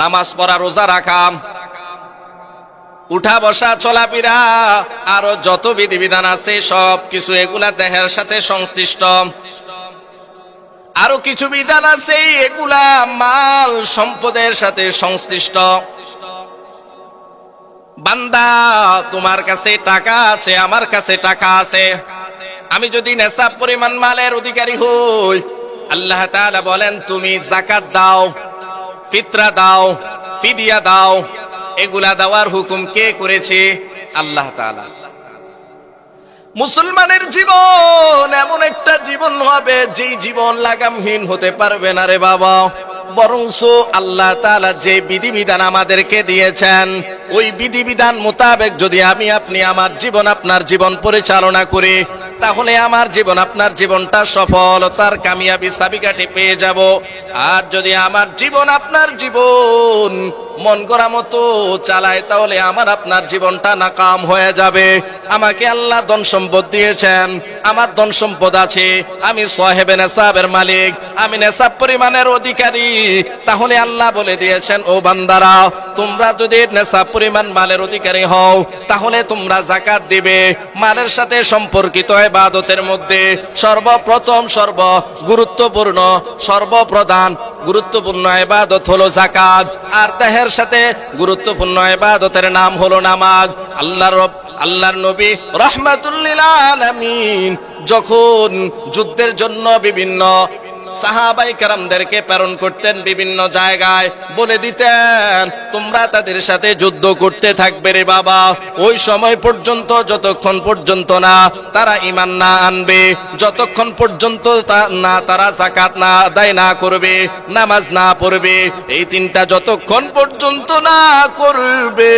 নামাজ পড়া, রোজা রাখা। উঠা বসা, চলাফেরা, আরও যত বিধিবিধান আছে, সব কিছু এগুলা দেহের সাথে সংশ্লিষ্ট। আরও কিছু বিধান আছে, এগুলা মাল সম্পদের সাথে সংশ্লিষ্ট। বান্দা, তোমার কাছে টাকা আছে, আমার কাছে টাকা আছে। আমি যদি নেশাব পরিমাণ মালের অধিকারী হই, আল্লাহ বলেন, তুমি জাকাত দাও। ফিতরা দাও, ফিদিয়া দাও, এগুলা দেওয়ার হুকুম কে করেছে? আল্লাহ তাআলা। মুসলমানের জীবন এমন একটা জীবন হবে, যেই জীবন লাগামহীন হতে পারবে না রে বাবা। বরংস আল্লাহ তাআলা যে বিধিবিধান আমাদেরকে দিয়েছেন, ওই বিধিবিধান মোতাবেক যদি আমি, আপনি আমার জীবন, আপনার জীবন পরিচালনা করি তাহলে আমার জীবন, আপনার জীবনটা সফলতার কামিয়াবি চাবিকাঠি পেয়ে যাব। আর যদি আমার জীবন, আপনার জীবন মন করা মতো চালায়, তাহলে আমার আপনার জীবনটা নাকাম হয়ে যাবে। আমাকে আল্লাহ ধন সম্পদ দিয়েছেন, আমার ধন সম্পদ আছে, আমি সাহেবে নেশাবের মালিক, আমি নেশাব পরিমাণের অধিকারী। তাহলে আল্লাহ বলে দিয়েছেন, ও বান্দারা, তোমরা যদি নেশাব পরিমাণ মালের অধিকারী হও, তাহলে তোমরা জাকাত দিবে। মালের সাথে সম্পর্কিত ইবাদতের মধ্যে সর্বপ্রথম সর্ব গুরুত্বপূর্ণ সর্বপ্রধান, গুরুত্বপূর্ণ ইবাদত হলো জাকাত আর দেহের সাথে গুরুত্বপূর্ণ এবাদতের নাম হলো নামাজ। আল্লাহ রব, আল্লাহর নবী রহমাতুল্লিল আলামিন যখন যুদ্ধের জন্য বিভিন্ন সাহাবাই কারামদেরকে প্রেরণ করতেন বিভিন্ন জায়গায়। বলে দিতেন, তোমরা তাদের সাথে যুদ্ধ করতে থাকবে রে বাবা। ওই সময় পর্যন্ত, যতক্ষণ পর্যন্ত না তারা ইমান না আনবে, যতক্ষণ পর্যন্ত না তারা জাকাত না, আদায় না করবে, নামাজ না পড়বে, এই তিনটা যতক্ষণ পর্যন্ত না করবে,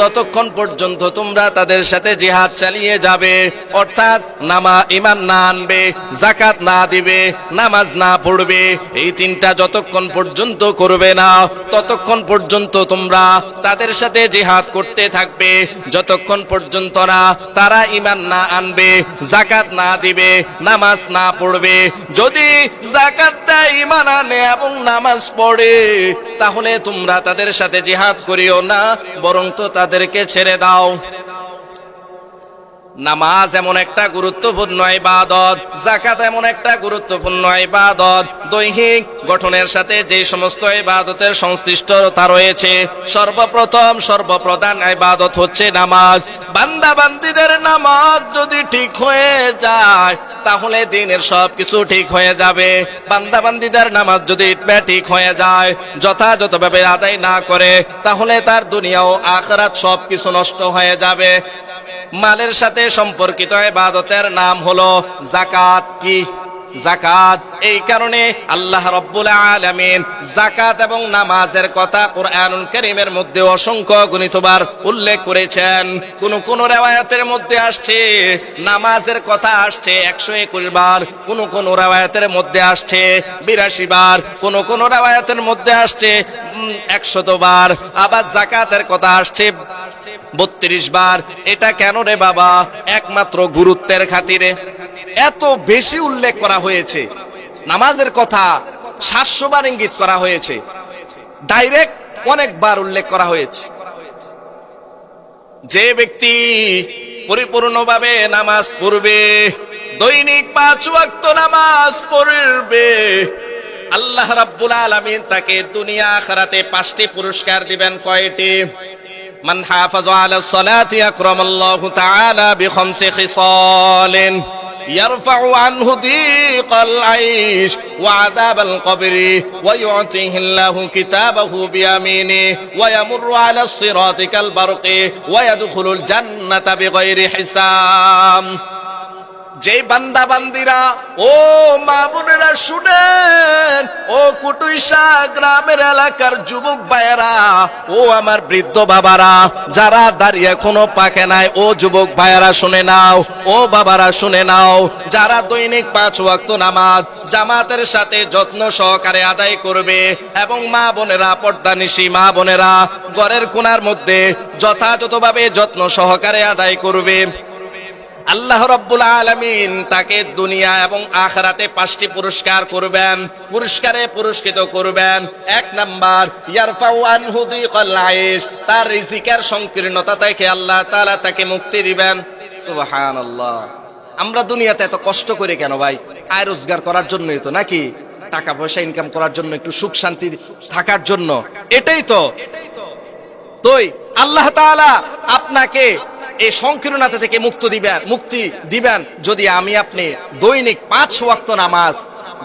ততক্ষণ পর্যন্ত তোমরা তাদের সাথে জিহাদ চালিয়ে যাবে। অর্থাৎ, নামা ইমান না আনবে জাকাত না দিবে, নামাজ না পড়বে, এই তিনটা যতক্ষণ পর্যন্ত করবে না, ততক্ষণ পর্যন্ত তোমরা তাদের সাথে জিহাদ করতে থাকবে। যতক্ষণ পর্যন্ত না, তারা ইমান না আনবে জাকাত না দিবে, নামাজ না পড়বে। যদি জাকাত দেয় ইমান আনে এবং নামাজ পড়ে, তাহলে তোমরা তাদের সাথে জিহাদ করিও না, বরং তো তাদেরকে ছেড়ে দাও। নামাজ এমন একটা গুরুত্বপূর্ণ ইবাদত জাকাত এমন একটা গুরুত্বপূর্ণ ইবাদত। দৈহিক গঠনের সাথে যে সমস্ত ইবাদতের সংশ্লিষ্টতা রয়েছে, সর্বপ্রথম, সর্বপ্রধান ইবাদত হচ্ছে নামাজ। বান্দা বান্দিদের নামাজ যদি ঠিক হয়ে যায়, তাহলে দিনের সব কিছু ঠিক হয়ে যাবে। বান্দা বান্দিদের নামাজ যদি ঠিক হয়ে যায়, যথাযথভাবে আদায় না করে, তাহলে তার দুনিয়া ও আখরাত সব কিছু নষ্ট হয়ে যাবে। মালের সাথে সম্পর্কিত এবাদতের নাম হলো জাকাত কি? জাকাত এই কারণে আল্লাহ রব্বুল আলামিন জাকাত এবং নামাজের কথা কোরআনুল কারীমের মধ্যে অসংখ্য গণিতবার উল্লেখ করেছেন। কোন কোন রেওয়ায়াতের মধ্যে আসছে, নামাজের কথা আসছে একশো একুশ বার, কোন কোন রেওয়ায়াতের মধ্যে আসছে বিরাশি বার, কোন কোন রেওয়ায়াতের মধ্যে আসছে একশত বার, আবার জাকাতের কথা আসছে বত্রিশ বার। এটা কেন রে বাবা? একমাত্র গুরুত্বের খাতিরে। এত বেশি উল্লেখ করা হয়েছে। নামাজের কথা সাতশো বার ইঙ্গিত করা হয়েছে। ডাইরেক্ট অনেকবার উল্লেখ করা হয়েছে। যে ব্যক্তি পরিপূর্ণভাবে নামাজ পড়বে, দৈনিক পাঁচ ওয়াক্ত নামাজ পড়বে, আল্লাহ রাব্বুল আলামিন তাকে দুনিয়া আখিরাতে পাঁচটি পুরস্কার দিবেন কয়টি? মান হাফাযা আলা সালাতি আকরামাল্লাহু তাআলা বিখামসি খিসালিন। يرفع عنه ضيق العيش وعذاب القبر ويعطيه الله كتابه بيمينه ويمر على الصراط كالبرق ويدخل الجنة بغير حساب. যে বান্দা বান্দিরা, ও মা বোনেরা শুনেন, ও কুটুইশা গ্রামের এলাকার যুবক ভাইয়েরা, ও আমার বৃদ্ধ বাবারা, যারা দাঁড়িয়ে এখনও পাকে নাই, ও যুবক ভাইয়েরা শুনে নাও, ও বাবারা শুনে নাও, যারা দৈনিক পাঁচ ওয়াক্ত নামাজ, জামাতের সাথে যত্ন সহকারে আদায় করবে, এবং মা বোনেরা পর্দানিশী মা বোনেরা, ঘরের কোনার মধ্যে যথাযথভাবে যত্ন সহকারে আদায় করবে। আল্লাহ রব্বুল আলামিন তাকে দুনিয়া এবং আখরাতে পাঁচটি পুরস্কার করবেন। পুরস্কারে পুরস্কৃত করবেন। এক নাম্বার, ইয়ারফাউ আনহু দিকাল আইশ তার রিজিকের সংকীর্ণতা থেকে আল্লাহ তাআলা তাকে মুক্তি দিবেন। সুবহানাল্লাহ। আমরা দুনিয়াতে এত কষ্ট করি কেন ভাই? আয় রোজগার করার জন্যই তো নাকি? টাকা পয়সা ইনকাম করার জন্য, একটু সুখ শান্তি থাকার জন্য। এটাই তো। তোই আল্লাহ তাআলা আপনাকে এই সংকীর্ণতা থেকে মুক্ত দিবেন, মুক্তি দিবেন যদি আমি আপনি দৈনিক পাঁচ ওয়াক্ত নামাজ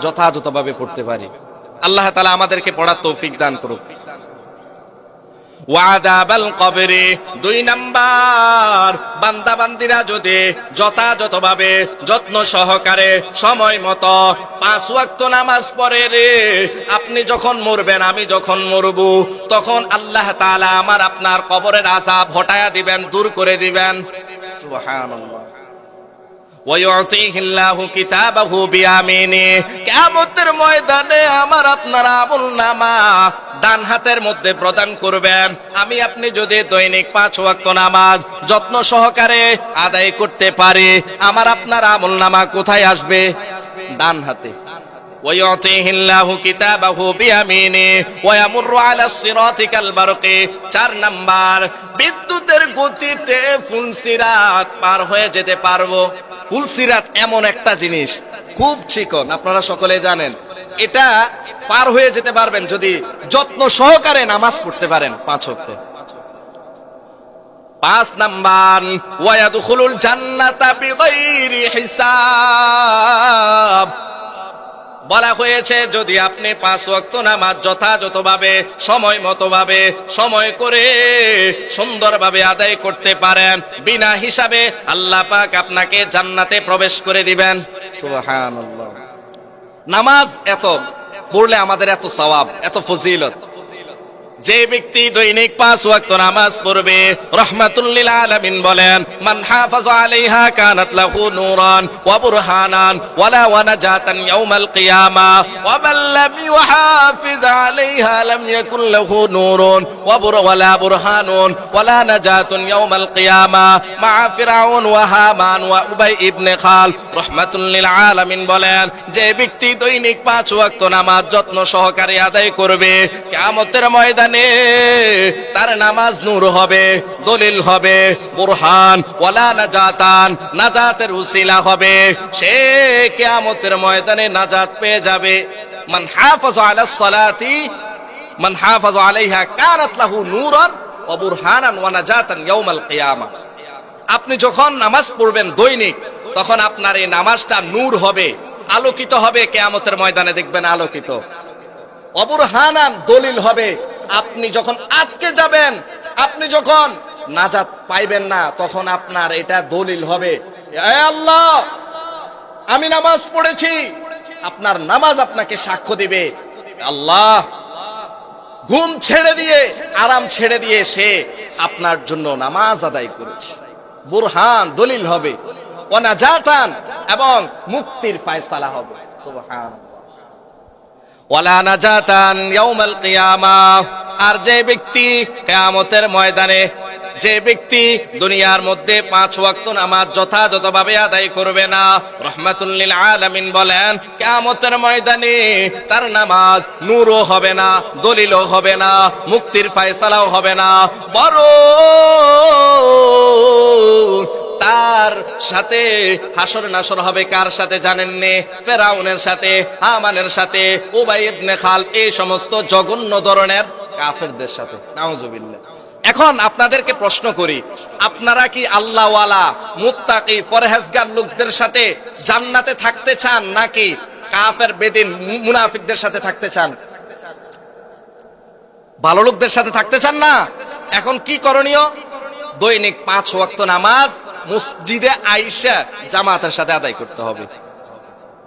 যথাযথভাবে পড়তে পারি। আল্লাহ তালা আমাদেরকে পড়ার তৌফিক দান করুক। ওয়াদাবাল কবরে দুই নাম্বার। বান্দা বান্দিরা যদি যথাযথভাবে যত্ন সহকারে সময় মতো পাঁচ ওয়াক্ত নামাজ পড়ে রে, আপনি যখন মরবেন, আমি যখন মরবো, তখন আল্লাহ তাআলা আমার আপনার কবরের আশা হটায়া দিবেন, দূর করে দিবেন। সুবহানাল্লাহ। কিয়ামতের ময়দানে আমার আপনার আমল নামা ডান হাতের মধ্যে প্রদান করবেন। আমি আপনি যদি দৈনিক পাঁচ ওয়াক্ত নামাজ যত্ন সহকারে আদায় করতে পারি, আমার আপনার আমল নামা কোথায় আসবে? ডান হাতে। ويعطيه الله كتابه بيمينه ويمر على الصراط كالبرق চার নাম্বার বিদ্যুতের গতিতে ফুলসিরাত পার হয়ে যেতে পারবো ফুলসিরাত এমন একটা জিনিস খুব চিকন আপনারা সকলে জানেন এটা পার হয়ে যেতে পারবেন যদি যত্ন সহকারে নামাজ পড়তে পারেন পাঁচ ওয়াক্ত পাঁচ নাম্বার ওয়ায়াদুখুলুল জান্নাতা বিগাইরি হিসাব বলা হয়েছে, যদি আপনি পাঁচ ওয়াক্ত নামাজ যথাযথভাবে, সময় মতোভাবে, সময় করে সুন্দরভাবে আদায় করতে পারেন, বিনা হিসাবে আল্লাহ পাক আপনাকে জান্নাতে প্রবেশ করে দিবেন। নামাজ এত, পড়লে আমাদের এত সওয়াব, এত ফজিলত। যে ব্যক্তি দৈনিক পাঁচ ওয়াক্ত নামাজ পড়বে রহমাতুল্লিল আলামিন বলেন, মান হাফাজ আলাইহা কানাত লাহু নূরান ওয়া বুরহানান ওয়ালা ওয়া নাজাতান ইয়াউমাল কিয়ামা ওয়া মান লাম ইউহাফিজ আলাইহা লাম ইয়াকুন লাহু নূরুন ওয়া বুর, ওয়ালা বুরহানুন ওয়ালা নাজাতুন ইয়াউমাল কিয়ামা মা ফিরাউন ওয়া হামান ওয়া উবাই ইবনে খাল। রহমাতুল্লিল আলামিন বলেন, যে ব্যক্তি দৈনিক পাঁচ ওয়াক্ত নামাজ যত্ন সহকারে আদায় করবে, কিয়ামতের ময়দানে তার নামাজ নূর হবে, দলিল হবে, বুরহান, ওয়ালা নাজাতান, নাজাতের উসিলা হবে। সে কিয়ামতের ময়দানে নাজাত পেয়ে যাবে। মান হাফাজ আলা সালাতি, মান হাফাজ আলাইহা কানাত লাহু নূরান ওয়া বুরহানান ওয়া নাজাতান ইয়াউমাল কিয়ামা। আপনি যখন নামাজ পড়বেন দৈনিক, তখন আপনার এই নামাজটা নূর হবে, আলোকিত হবে, কেয়ামতের ময়দানে দেখবেন আলোকিত। অবুরহানান দলিল হবে, আপনি যখন আটকে যাবেন, আপনি যখন নাজাত পাইবেন না, তখন আপনার এটা দলিল হবে। আল্লাহ, আমি নামাজ পড়েছি, আপনার নামাজ আপনাকে সাক্ষ্য দিবে। আল্লাহ, ঘুম ছেড়ে দিয়ে, আরাম ছেড়ে দিয়ে সে আপনার জন্য নামাজ আদায় করেছে। বুরহান দলিল হবে অনাজাতান এবং মুক্তির ফায়সালা হবে। সুবহানাল্লাহ। ওয়ালা নাজাতান আর যে ব্যক্তি কিয়ামতের ময়দানে, যে ব্যক্তি দুনিয়ার মধ্যে পাঁচ ওয়াক্ত নামাজ যথাযথভাবে আদায় করবে না রহমাতুল্লিল আলামিন বলেন, কিয়ামতের ময়দানে তার নামাজ নূরও হবে না, দলিলও হবে না, মুক্তির ফয়সালাও হবে না। বড় তার সাথে হাসর নাসর হবে কার সাথে জানেন নে ফেরাউনের সাথে, হামানের সাথে, উবাই ইবনে খাল, এই সমস্ত জঘন্য ধরনের কাফেরদের সাথে। নাউজুবিল্লাহ। এখন আপনাদেরকে প্রশ্ন করি, আপনারা কি আল্লাহওয়ালা, মুত্তাকি ফরহেজগার লোকদের সাথে জান্নাতে থাকতে চান নাকি কাফের বেদিন মুনাফিকদের সাথে থাকতে চান? ভালো লোকদের সাথে থাকতে চান না? এখন কি করণীয়? দৈনিক পাঁচ ওয়াক্ত নামাজ মসজিদে আইসা জামাতের সাথে আদায় করতে হবে।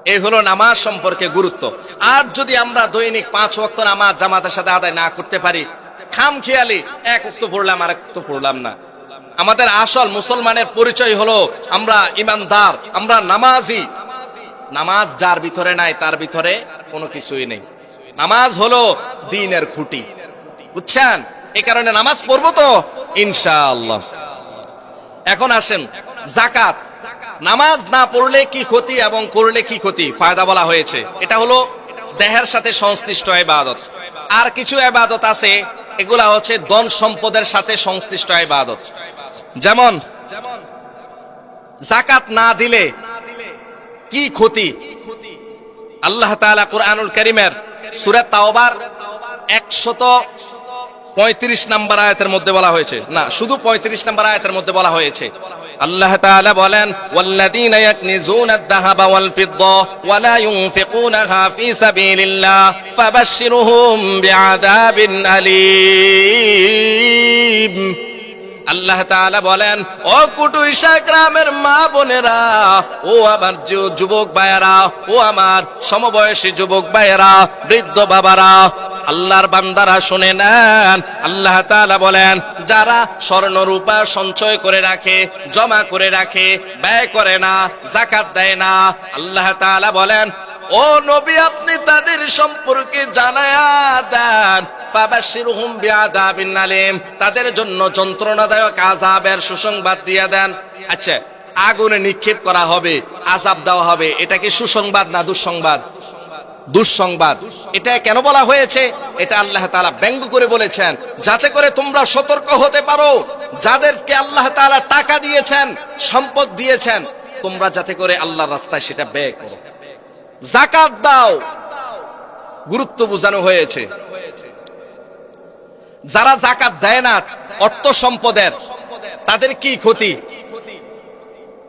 এই হলো নামাজ সম্পর্কে গুরুত্ব। আর যদি আমরা দৈনিক পাঁচ ওয়াক্ত নামাজ জামাতের সাথে আদায় না করতে পারি খাম খেয়ালি এক উক্ত পড়লাম আর এক পড়লাম না। আমাদের আসল মুসলমানের পরিচয় হলো আমরা ইমানদার, আমরা নামাজি। নামাজ যার ভিতরে নাই, তার ভিতরে কোনো কিছুই নেই। নামাজ হলো দিনের খুঁটি। বুঝছেন? এই কারণে নামাজ পড়ব তো, ইনশাআল্লাহ। এখন আসেন জাকাত নামাজ না পড়লে কি ক্ষতি এবং করলে কি ক্ষতি? ফায়দা বলা হয়েছে। এটা হলো দেহের সাথে সংশ্লিষ্ট ইবাদত। আর কিছু এবাদত আছে, এগুলা হচ্ছে ধন সম্পদের সাথে সংশ্লিষ্ট ইবাদত। যেমন জাকাত না দিলে কি ক্ষতি? আল্লাহ তাআলা কোরআনুল কারীমের সূরা তাওবার 135 নম্বর আয়তের মধ্যে বলা হয়েছে। না, শুধু 35 নম্বর আয়তের মধ্যে বলা হয়েছে। আল্লাহ তাআলা বলেন, ওয়াল্লাযীনা ইয়াকনিজুনা আয-যাহাবা ওয়াল ফিদ্দা ওয়া লা ইউনফিকুনাহা ফী সাবিলিল্লাহ ফাবাশশিরহুম আল্লাহ তাআলা বলেন, ও কুটুইশা গ্রামের মা বোনেরা, ও আমার যু- যুবক ভাইয়েরা, ও আমার সমবয়সী যুবক ভাইয়েরা, বৃদ্ধ বাবারা, আল্লাহর বান্দারা শুনে নেন। আল্লাহ তাআলা বলেন, যারা স্বর্ণ রূপা সঞ্চয় করে রাখে, জমা করে রাখে, ব্যয় করে না, জাকাত দেয় না। আল্লাহ বলেন ও নবী, আপনি তাদের সম্পর্কে জানায়া দেন। ফাবাশশিরহুম বিআযাবিন আলীম। তাদের জন্য যন্ত্রণাদায়ক আযাবের সুসংবাদ দিয়ে দেন। আচ্ছা আগুনে নিক্ষেপ করা হবে, আযাব দেওয়া হবে, এটা কি সুসংবাদ না দুঃসংবাদ? দুঃসংবাদ। এটা কেন বলা হয়েছে? এটা আল্লাহ তাআলা ব্যঙ্গ করে বলেছেন। যাতে করে তোমরা সতর্ক হতে পারো, যাদেরকে আল্লাহ তাআলা টাকা দিয়েছেন, সম্পদ দিয়েছেন, তোমরা যাতে করে আল্লাহর রাস্তায় সেটা ব্যয় করো। জাকাত দাও। গুরুত্ব বোঝানো হয়েছে। যারা জাকাত দেয় না অর্থ সম্পদের তাদের কি ক্ষতি?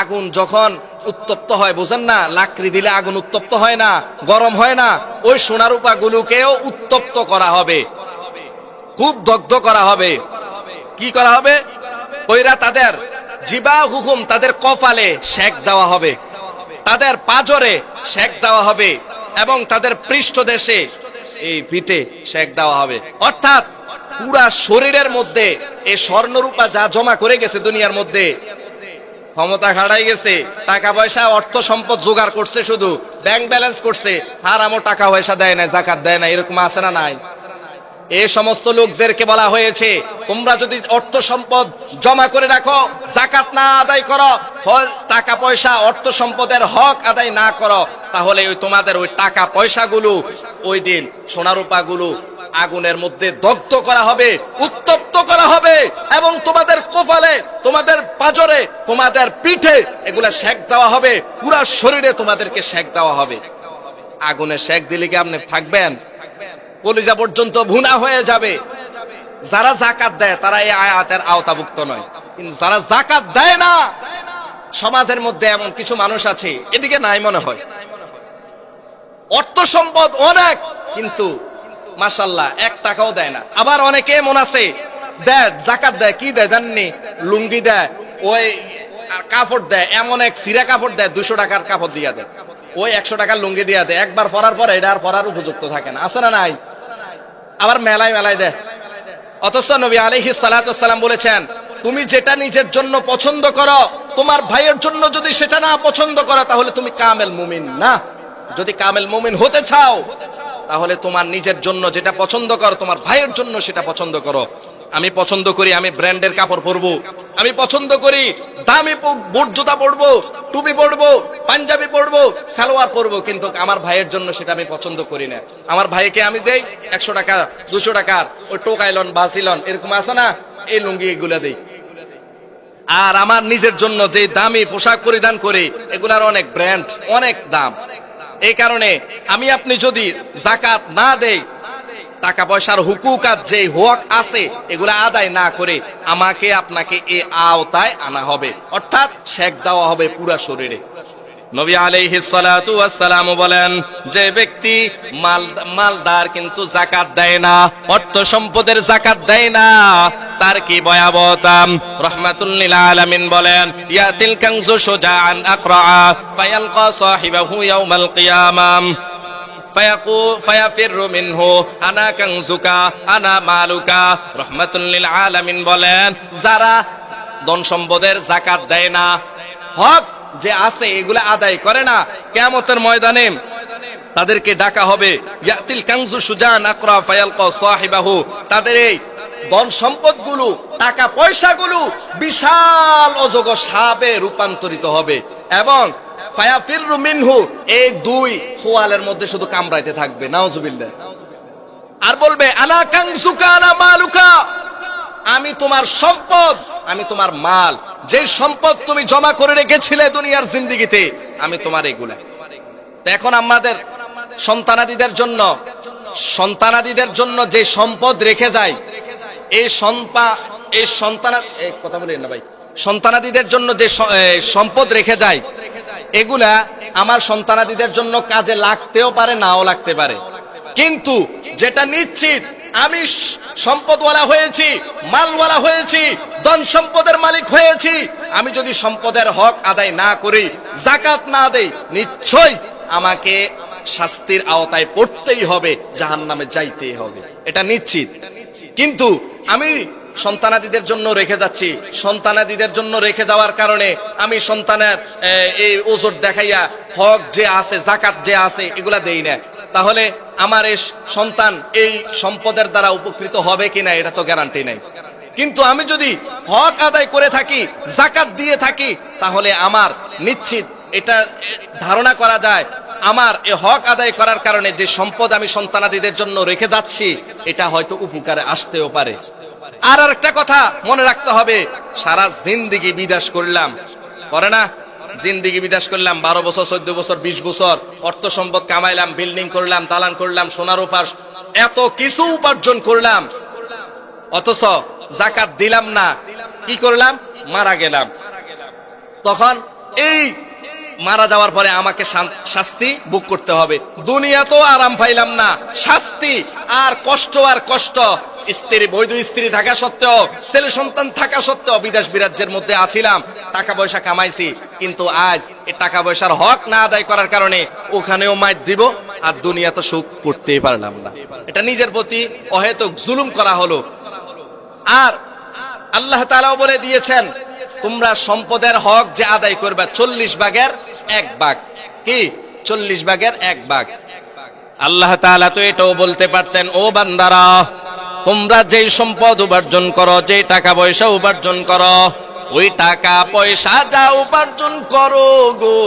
আগুন যখন উত্তপ্ত হয়, বুঝেন না? লাকড়ি দিলে আগুন উত্তপ্ত হয় না, গরম হয় না। ওই সোনারূপা গুলোকেও উত্তপ্ত করা হবে। খুব দগ্ধ করা হবে। কি করা হবে? ওইরা তাদের জিবা হুকুম তাদের কপালে শেক দেওয়া হবে। তাদের পাজরে শেক দেওয়া হবে এবং তাদের পৃষ্ঠদেশে এই পিঠে শেক দেওয়া হবে। অর্থাৎ পুরা শরীরের মধ্যে এই স্বর্ণরূপা যা জমা করে গেছে দুনিয়ার মধ্যে ক্ষমতা খাড়াই গেছে, টাকা পয়সা, অর্থ সম্পদ জোগাড় করছে শুধু ব্যাংক ব্যালেন্স করছে হারামও টাকা পয়সা দেয় না জাকাত দেয় না এরকম আছে না নাই? এ সমস্ত লোকদেরকে বলা হয়েছে, তোমরা যদি অর্থ সম্পদ জমা করে রাখো, জাকাত না আদায় করো টাকা পয়সা, অর্থ সম্পদের হক আদায় না করো, তাহলে ওই তোমাদের ওই টাকা পয়সাগুলো, ওই দিন সোনারূপা গুলো আগুনের মধ্যে দগ্ধ করা হবে, উত্তপ্ত করা হবে এবং তোমাদের কোফালে, তোমাদের পাজরে, তোমাদের পিঠে এগুলা শেক দেওয়া হবে, পুরা শরীরে তোমাদেরকে শেক দেওয়া হবে। আগুনে শেক দিলে কি আপনি থাকবেন? কলিজা পর্যন্ত ভুনা হয়ে যাবে। যারা জাকাত দেয়, তারা এই আয়াতের আওতাভুক্ত নয়। কিন্তু যারা জাকাত দেয় না, সমাজের মধ্যে এমন কিছু মানুষ আছে, এদিকে নাই মনে হয়। অর্থ সম্পদ অনেক, কিন্তু মাসাল্লাহ এক টাকাও দেয় না। আবার অনেকে এমন আছে, দেয়, জাকাত দেয়, কি দেয় জাননি? লুঙ্গি দেয়, ওই কাপড় দেয়, এমন এক সিরা কাপড় দেয়, দুশো টাকার কাপড় দিয়া দেয়। ওই একশো টাকার লুঙ্গি দিয়া দেয়। একবার পরার পরে এটা আর পরার উপযুক্ত থাকে না। আছে না নাই? আবার মেলায় মেলায় দেয়। অথচ নবী আলহি সালাম বলেছেন, তুমি যেটা নিজের জন্য পছন্দ করো, তোমার ভাইয়ের জন্য যদি সেটা না পছন্দ করো, তাহলে তুমি কামেল মুমিন না। যদি কামেল মুমিন হতে চাও তাহলে তোমার নিজের জন্য যেটা পছন্দ করো, তোমার ভাইয়ের জন্য সেটা পছন্দ করো। আমি পছন্দ করি, আমি ব্র্যান্ডের কাপড় পরবো। আমি পছন্দ করি, দামি বুট জুতা পরবো, টুপি পরবো, পাঞ্জাবি পরবো, সালোয়ার পরবো, কিন্তু আমার ভাইয়ের জন্য সেটা আমি পছন্দ করি না। আমার ভাইকে আমি দেই একশো টাকা, দুশো টাকার ওই টোকাইলন, বাসিলন, এরকম আছে না? এই লুঙ্গি এগুলা দেই। আর আমার নিজের জন্য যে দামি পোশাক পরিধান করি, এগুলার অনেক ব্র্যান্ড, অনেক দাম। এই কারণে আমি আপনি যদি জাকাত না দেই টাকা পয়সার হুকুকাত যে হক আছে, এগুলা আদায় না করে আমাকে আপনাকে এ আওতায় আনা হবে। অর্থাৎ শেখ দেওয়া হবে পুরা শরীরে। নবী আলাইহি সালাতু ওয়াসসালাম বলেন, যে ব্যক্তি মাল, মালদার কিন্তু জাকাত দেয় না, অর্থ সম্পদের জাকাত দেয় না, তার কি ভয়াবহতা রহমাতুল্লিল আলামিন বলেন ইয়াতিল কাংজু সুজাআন আকরা ফায়ালকা সাহিবাহু ইয়াউমাল কিয়ামাম আনা কাংজুকা, আনা মালুকা। আলামিন বলেন, যারা ধন সম্পদের জাকাত দেয় না, হক যে আছে, এগুলো আদায় করে না। কেমতের ময়দানে তাদেরকে ডাকা হবে তাদের এই ধন সম্পদগুলো, টাকা পয়সাগুলো বিশাল অজগর সাপে রূপান্তরিত হবে। এবং মিনহু, এই দুই সোয়ালের মধ্যে শুধু কামড়াইতে থাকবে। নাউজুবিল্লাহ। আর বলবে আনা কাংসুকা আনা মালুকা? আমি তোমার সম্পদ, আমি তোমার মাল। যে সম্পদ তুমি জমা করে রেখেছিলে দুনিয়ার জিন্দিগিতে, আমি তোমার এগুলা। এখন আমাদের সন্তানাদিদের জন্য সন্তানাদিদের জন্য যে সম্পদ রেখে যায় এই সম্পা এই সন্তানা কথা বলেন না ভাই। সন্তানাদিদের জন্য যে সম্পদ রেখে যায় এগুলা আমার সন্তানাদিদের জন্য কাজে লাগতেও পারে, নাও লাগতে পারে। কিন্তু যেটা নিশ্চিত আমি সম্পদওয়ালা হয়েছি, মালওয়ালা হয়েছি, ধন সম্পদের মালিক হয়েছি। আমি যদি সম্পদের হক আদায় না করি জাকাত না দেই নিশ্চয়ই আমাকে শাস্তির আওতায় পড়তেই হবে জাহান নামে যাইতেই হবে। এটা নিশ্চিত। কিন্তু আমি সন্তানাদিদের জন্য রেখে যাচ্ছি। সন্তানাদিদের জন্য রেখে যাওয়ার কারণে আমি সন্তানের এই ওজোর দেখাইয়া হক যে আছে জাকাত যে আছে, এগুলা দেই না। তাহলে আমার এই সন্তান এই সম্পদের দ্বারা উপকৃত হবে কিনা, এটা তো গ্যারান্টি নাই। কিন্তু আমি যদি হক আদায় করে থাকি, জাকাত দিয়ে থাকি, তাহলে আমার নিশ্চিত এটা ধারণা করা যায়, আমার এ হক আদায় করার কারণে যে সম্পদ আমি সন্তানাদিদের জন্য রেখে যাচ্ছি, এটা হয়তো উপকারে আসতেও পারে। আর একটা কথা মনে রাখতে হবে, সারা জিন্দিগি বিদেশ করলাম। করে না? জিন্দিগি বিদেশ করলাম, বারো বছর, চোদ্দ বছর, বিশ বছর, অর্থ সম্পদ কামাইলাম, বিল্ডিং করলাম, দালান করলাম, সোনার উপাস, এত কিছু উপার্জন করলাম। অথচ জাকাত দিলাম না, কি করলাম? মারা গেলাম। তখন এই মারা যাওয়ার পরে আমাকে শাস্তি বুক করতে হবে। দুনিয়া তো আরাম পাইলাম না। শাস্তি আর কষ্ট আর কষ্ট। স্ত্রী, বৈধ স্ত্রী থাকা সত্ত্বেও, ছেলে সন্তান থাকা সত্ত্বেও বিদেশ বিরাজ্যের মধ্যে আছিলাম। টাকা পয়সা কামাইছি। কিন্তু আজ এই টাকা পয়সার হক না আদায় করার কারণে ওখানেও মাইর দিব আর দুনিয়া তো সুখ করতেই পারলাম না। এটা নিজের প্রতি অহেতুক জুলুম করা হলো। আর আল্লাহ তালাও বলে দিয়েছেন তোমরা সম্পদের হক যে আদায় করবে, চল্লিশ ভাগের এক ভাগ। কি? চল্লিশ ভাগের এক ভাগ। আল্লাহ তাআলা তো এটাও বলতে পারতেন, ও বান্দারা, তোমরা যেই সম্পদ উপার্জন করো যে টাকা পয়সা উপার্জন করো, ওই টাকা পয়সা যা উপার্জন করো গো,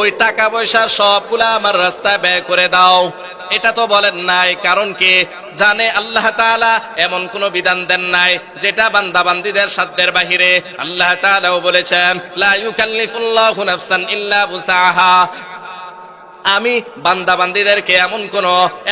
ওই টাকা পয়সা সবগুলা আমার রাস্তায় ব্যয় করে দাও। এটা তো বলেন নাই, কারণ কে? জানে আল্লাহ তাআলা এমন কোন বিধান দেন নাই, যেটা বান্দাবান্দিদের সাধ্যের বাহিরে। আল্লাহ বলেছেন, লা আমি বান্দা বান্দিদেরকে এমন কোন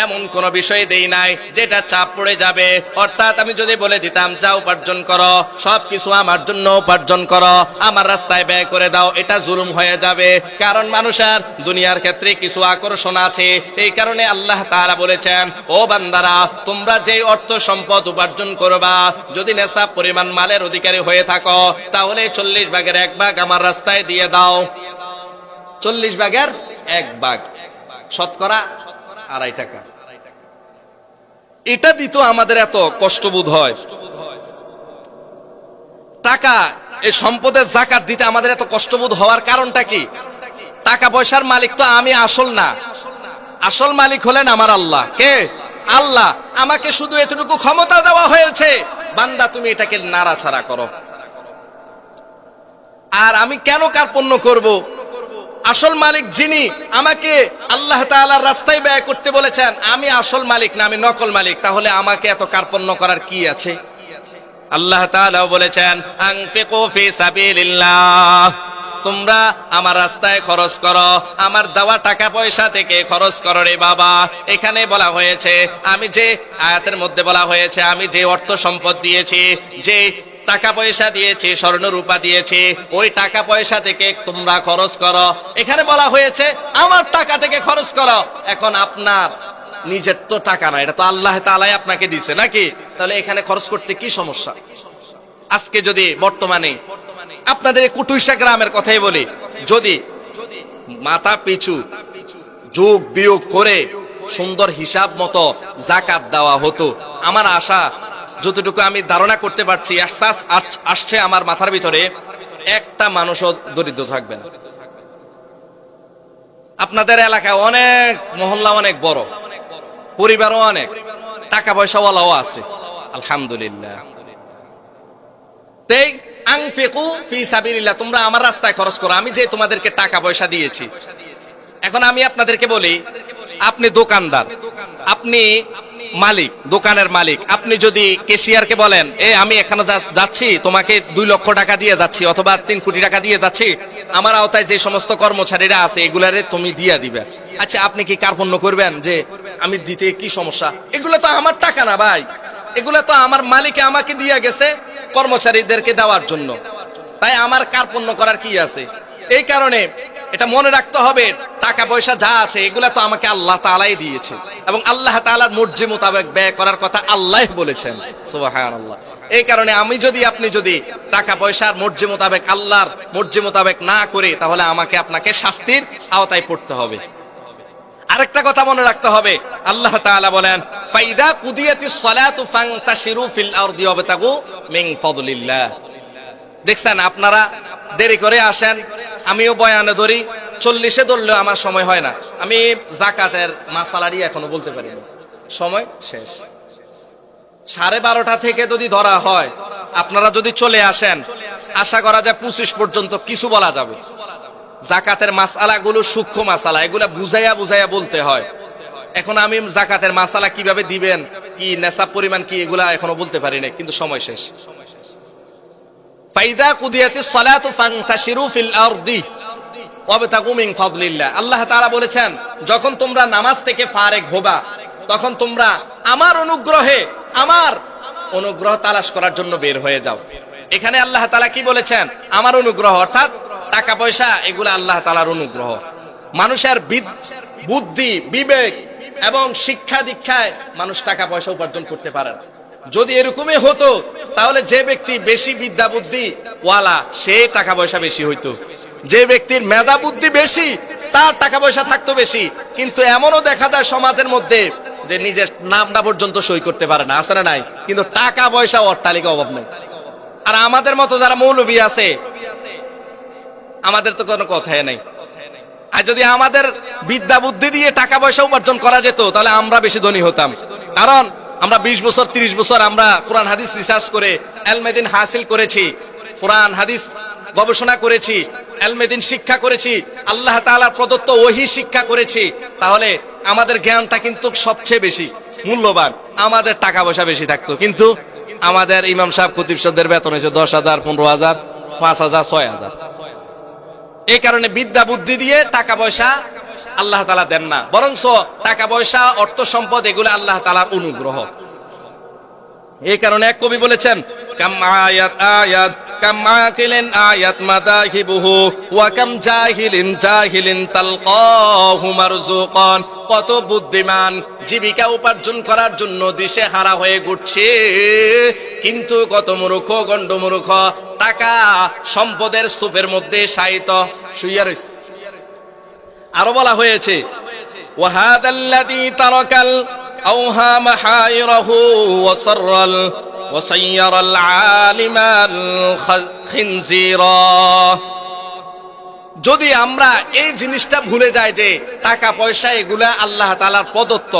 এমন কোন বিষয় দেই নাই যেটা চাপ পড়ে যাবে। অর্থাৎ আমি যদি বলে দিতাম যা উপার্জন করো সব কিছু আমার জন্য উপার্জন করো, আমার রাস্তায় ব্যয় করে দাও, এটা জুলুম হয়ে যাবে। কারণ মানুষের দুনিয়ার ক্ষেত্রে কিছু আকর্ষণ আছে। এই কারণে আল্লাহ তারা বলেছেন, ও বান্দারা, তোমরা যে অর্থ সম্পদ উপার্জন করবা, যদি নেশা পরিমাণ মালের অধিকারী হয়ে থাকো, তাহলে চল্লিশ ভাগের এক ভাগ আমার রাস্তায় দিয়ে দাও। চল্লিশ ভাগের এক ভাগ শতকরা আড়াই টাকা। এটা দিত আমাদের এত কষ্টবোধ হয়। টাকা এই সম্পদের জাকাত দিতে আমাদের এত কষ্টবোধ হওয়ার কারণটা কি? টাকা পয়সার মালিক তো আমি আসল না। আসল মালিক হলেন আমার আল্লাহ। কে? আল্লাহ। আমাকে শুধু এতটুকু ক্ষমতা দেওয়া হয়েছে। বান্দা, তুমি এটাকে নাড়াছাড়া করো। আর আমি কেন কার্পণ্য করব? আসল মালিক যিনি আমাকে আল্লাহ তাআলার রাস্তায় ব্যয় করতে বলেছেন, আমি আসল মালিক না, আমি নকল মালিক। তাহলে আমাকে এত কার্পণ্য করার কি আছে? আল্লাহ তাআলাও বলেছেন তোমরা আমার রাস্তায় খরচ করো, আমার দেওয়া টাকা পয়সা থেকে খরচ করো রে বাবা। এখানে বলা হয়েছে, আমি যে আয়াতের মধ্যে বলা হয়েছে, আমি যে অর্থ সম্পদ দিয়েছি, যে টাকা পয়সা দিয়েছে স্বর্ণ রূপা দিয়েছে, ওই টাকা পয়সা থেকে তোমরা খরচ করো। এখানে বলা হয়েছে, আমার টাকা থেকে খরচ করো। এখন আপনার নিজের তো টাকা না, এটা তো আল্লাহ তালাই আপনাকে দিছে নাকি? তাহলে এখানে খরচ করতে কি সমস্যা? আজকে যদি বর্তমানে আপনাদের এই কুটুইশা গ্রামের কথাই বলি, যদি মাথা পিছু যোগ বিয়োগ করে সুন্দর হিসাব মতো জাকাত দেওয়া হতো, আমার আশা যতটুকু আমি ধারণা করতে পারছি আশ্বাস আসছে আমার মাথার ভিতরে, একটা মানুষও দরিদ্র থাকবে না। আপনাদের এলাকায় অনেক মহল্লা অনেক বড়, পরিবারও অনেক টাকা পয়সাওয়ালাও আছে, আলহামদুলিল্লাহ। তোমরা আমার রাস্তায় খরচ করো, আমি যে তোমাদেরকে টাকা পয়সা দিয়েছি। এখন আমি আপনাদেরকে বলি আপনি দোকানদার। আপনি মালিক, দোকানের মালিক। আপনি যদি কেশিয়ারকে বলেন, এ, আমি এখানে যাচ্ছি, তোমাকে দুই লক্ষ টাকা দিয়ে যাচ্ছি অথবা তিন কোটি টাকা দিয়ে যাচ্ছি। আমার আওতায় যে সমস্ত কর্মচারীরা আছে, এগুলারে তুমি দিয়ে দিবে। আচ্ছা আপনি কি কার্পণ্য করবেন যে, আমি দিতে কি সমস্যা? এগুলো তো আমার টাকা না ভাই। এগুলো তো আমার মালিকে আমাকে দিয়ে গেছে কর্মচারীদেরকে দেওয়ার জন্য। তাই আমার কার্পণ্য করার কি আছে? এই কারণে এটা মনে রাখতে হবে, টাকা পয়সা যা আছে, এগুলা তো আমাকে আল্লাহ তালাই দিয়েছে এবং আল্লাহ তালার মর্জি মোতাবেক ব্যয় করার কথা আল্লাহ বলেছেন। সুবহানাল্লাহ। এই কারণে আমি যদি, আপনি যদি টাকা পয়সার মর্জি মোতাবেক, আল্লাহর মর্জি মোতাবেক না করে, তাহলে আমাকে আপনাকে শাস্তির আওতায় পড়তে হবে। আরেকটা কথা মনে রাখতে হবে। আল্লাহ তাআলা বলেন, ফাইদা কুদিয়াতিস সালাতু ফান্তাশিরু ফিল আরদি ওয়াবতাগু মিন ফাদলিল্লাহ। দেখছেন, আপনারা দেরি করে আসেন, আমিও বয়ানে ধরি, চল্লিশে ধরলেও আমার সময় হয় না। আমি জাকাতের মাসালারি এখনও বলতে পারি সময় শেষ। সাড়ে বারোটা থেকে যদি ধরা হয়, আপনারা যদি চলে আসেন, আশা করা যায় পঁচিশ পর্যন্ত কিছু বলা যাবে। জাকাতের মাসালা গুলো সূক্ষ্ম মাসালা, এগুলো বুঝাইয়া বুঝাইয়া বলতে হয়। এখন আমি জাকাতের মাসালা কীভাবে দিবেন, কি নেশাব পরিমাণ কি, এগুলা এখনও বলতে পারি না কিন্তু সময় শেষ। ফাইদা কুদিয়াতি সালাতু ফান্তাশিরু ফিল আরদি ওয়াবতাগু মিন ফাদলিল্লাহ আল্লাহ তাআলা বলেছেন, যখন তোমরা নামাজ থেকে ফারেক হবা, তখন তোমরা আমার অনুগ্রহে, আমার অনুগ্রহ তালাশ করার জন্য বের হয়ে যাও। এখানে আল্লাহ তাআলা কি বলেছেন? আমার অনুগ্রহ, অর্থাৎ টাকা পয়সা, এগুলো আল্লাহ তাআলার অনুগ্রহ। মানুষের বুদ্ধি, বিবেক এবং শিক্ষা দীক্ষায় মানুষ টাকা পয়সা উপার্জন করতে পারে না। যদি এরকমই হতো, তাহলে যে ব্যক্তি বেশি বিদ্যা বুদ্ধি, ওয়ালা, সে টাকা পয়সা বেশি হইতো। যে ব্যক্তির মেধা বুদ্ধি বেশি, তার টাকা পয়সা থাকতো বেশি। কিন্তু এমনও দেখা যায় সমাজের মধ্যে যে নিজের নামটা পর্যন্ত সই করতে পারে না না নাই? কিন্তু টাকা পয়সা অট্টালিকা অভাব নাই। আর আমাদের মতো যারা মৌলবী আছে, আমাদের তো কোনো কথাই নাই। আর যদি আমাদের বিদ্যা বুদ্ধি দিয়ে টাকা পয়সা উপার্জন করা যেত, তাহলে আমরা বেশি ধনী হতাম। কারণ আমরা বিশ বছর, তিরিশ বছর আমরা কোরআন হাদিস রিসার্চ করে এলমেদিন হাসিল করেছি, কোরআন হাদিস গবেষণা করেছি, এলমেদিন শিক্ষা করেছি, আল্লাহ তাআলার প্রদত্ত ওহি শিক্ষা করেছি, তাহলে আমাদের জ্ঞানটা কিন্তু সবচেয়ে বেশি, মূল্যবান, আমাদের টাকা পয়সা বেশি থাকতো, কিন্তু আমাদের ইমাম সাহেব, কুতিব সাহেবদের বেতন হয়েছে দশ হাজার, পনেরো হাজার, পাঁচ হাজার, ছয় হাজার। এই কারণে বিদ্যা বুদ্ধি দিয়ে টাকা পয়সা আল্লাহ তালা দেন না। বরঞ্চ টাকা পয়সা, অর্থ সম্পদ, এগুলো আল্লাহ তালার অনুগ্রহ। এই কারণে এক কবি বলেছেন কত বুদ্ধিমান, জীবিকা উপার্জন করার জন্য দিশে হারা হয়ে ঘুরছে। কিন্তু কত মূর্খ, গণ্ড মূর্খ, টাকা সম্পদের স্তূপের মধ্যে শায়িত, শুইয়া রয়েছে আরো বলা হয়েছে وهذا الذي ترك الأوهام حائره وصر ال- وصير العالم الخنزيرا যদি আমরা এই জিনিসটা ভুলে যাই যে টাকা, পয়সা, এগুলা আল্লাহ তালার প্রদত্ত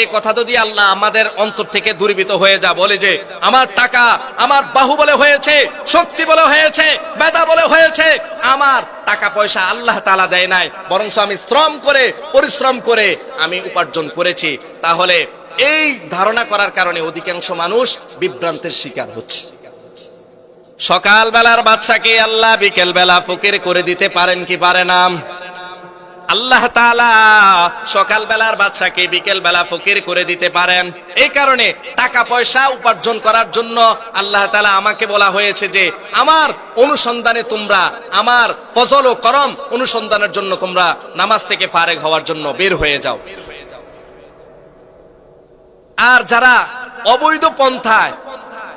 এই কথা যদি আল্লাহ আমাদের অন্তর থেকে দূরীভূত হয়ে যা বলে যে, আমার টাকা আমার বাহু বলে হয়েছে, শক্তি বলে হয়েছে বেদা বলে হয়েছে, আমার টাকা, পয়সা আল্লাহ তালা দেয় নাই বরং আমি শ্রম করে, পরিশ্রম করে আমি উপার্জন করেছি, তাহলে এই ধারণা করার কারণে অধিকাংশ মানুষ বিভ্রান্তের শিকার হচ্ছে। সকাল বেলার বাচ্চাকে আল্লাহ বিকেল বেলা ফকির করে দিতে পারেন কি পারে না? আল্লাহ সকাল বেলার বাচ্চাকে বিকেল বেলা ফকির করে দিতে পারেন। এই কারণে টাকা পয়সা উপার্জন করার জন্য আল্লাহ তালা আমাকে বলা হয়েছে যে, আমার অনুসন্ধানে তোমরা, আমার ফজল ও করম অনুসন্ধানের জন্য তোমরা নামাজ থেকে ফারেক হওয়ার জন্য বের হয়ে যাও। আর যারা অবৈধ পন্থায়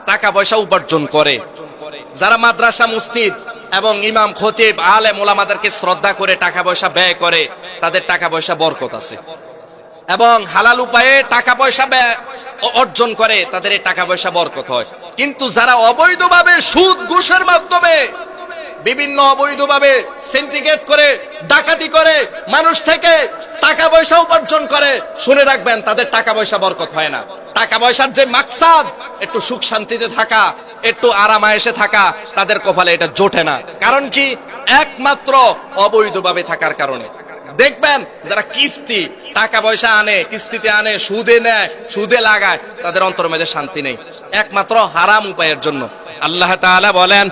টাকা পয়সা উপার্জন করে যারা মাদ্রাসা মসজিদ এবং ইমাম, খতিব আলে মোলামাদেরকে শ্রদ্ধা করে টাকা পয়সা ব্যয় করে, তাদের টাকা পয়সা বরকত আছে। এবং হালাল উপায়ে টাকা পয়সা অর্জন করে, তাদের এই টাকা পয়সা বরকত হয়। কিন্তু যারা অবৈধভাবে সুদ, ঘুষের মাধ্যমে বিভিন্ন অবৈধভাবে সিন্ডিকেট করে, ডাকাতি করে, মানুষ থেকে টাকা পয়সা উপার্জন করে। শুনে রাখবেন, তাদের টাকা পয়সা বরকত হয় না। টাকা পয়সার যে মাকসাদ, একটু সুখ শান্তিতে থাকা, একটু আরামায়েসে থাকা, তাদের কপালে এটা জোটে না। কারণ কি? একমাত্র অবৈধভাবে থাকার কারণে। দেখবেন, যারা কিস্তি টাকা পয়সা আনে, কিস্তিতে আনে, সুদে নেয়, সুদে লাগায়, তাদের অন্তর মেধে শান্তি নেই। একমাত্র হারাম উপায়ের জন্য। আল্লাহ তাআলা বলেন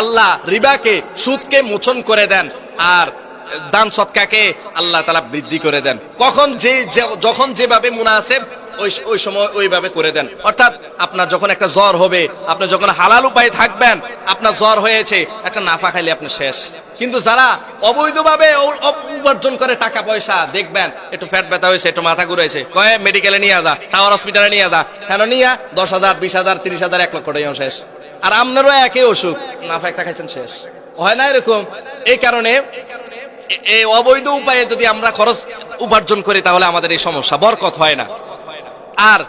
আল্লাহ রিবাকে, সুদকে মোচন করে দেন, আর দান সৎকাকে আল্লাহ তালা বৃদ্ধি করে দেন। কখন যে যখন যেভাবে মুনাসেব, ওই ওই সময় ওইভাবে করে দেন। অর্থাৎ আপনার যখন একটা জ্বর হবে, আপনি যখন হালাল উপায়ে থাকবেন, আপনার জ্বর হয়েছে, একটা নাফা খাইলে আপনি শেষ। কিন্তু যারা অবৈধভাবে উপার্জন করে টাকা পয়সা দেখবেন, একটু ফ্যাট ব্যথা হয়েছে, একটু মাথা ঘুরেছে কয়ে মেডিকেলে নিয়ে যা টাওয়ার হসপিটালে নিয়ে যা, কেন নিয়ে? দশ হাজার, বিশ হাজার, তিরিশ হাজার, এক লক্ষ টাকা শেষ। আর আপনারও একই অসুখ, নাফা একটা খাইছেন শেষ। হয় না এরকম? এই কারণে এই অবৈধ উপায়ে যদি আমরা খরচ উপার্জন করি, তাহলে আমাদের এই সমস্যা। বরকত হয় না। আর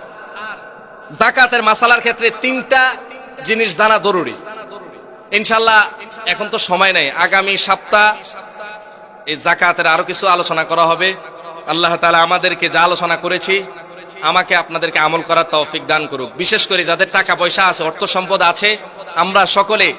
জাকাতের মাসালার ক্ষেত্রে তিনটা জিনিস জানা জরুরি। ইনশাল্লাহ এখন তো সময় নেই। আগামী সপ্তাহ এই জাকাতের আরও কিছু আলোচনা করা হবে। আল্লাহ তাআলা আমাদেরকে যা আলোচনা করেছি, আমাকে আপনাদেরকে আমল করার তৌফিক দান করুক। বিশেষ করে যাদের টাকা পয়সা আছে, অর্থ সম্পদ আছে, আমরা সকলে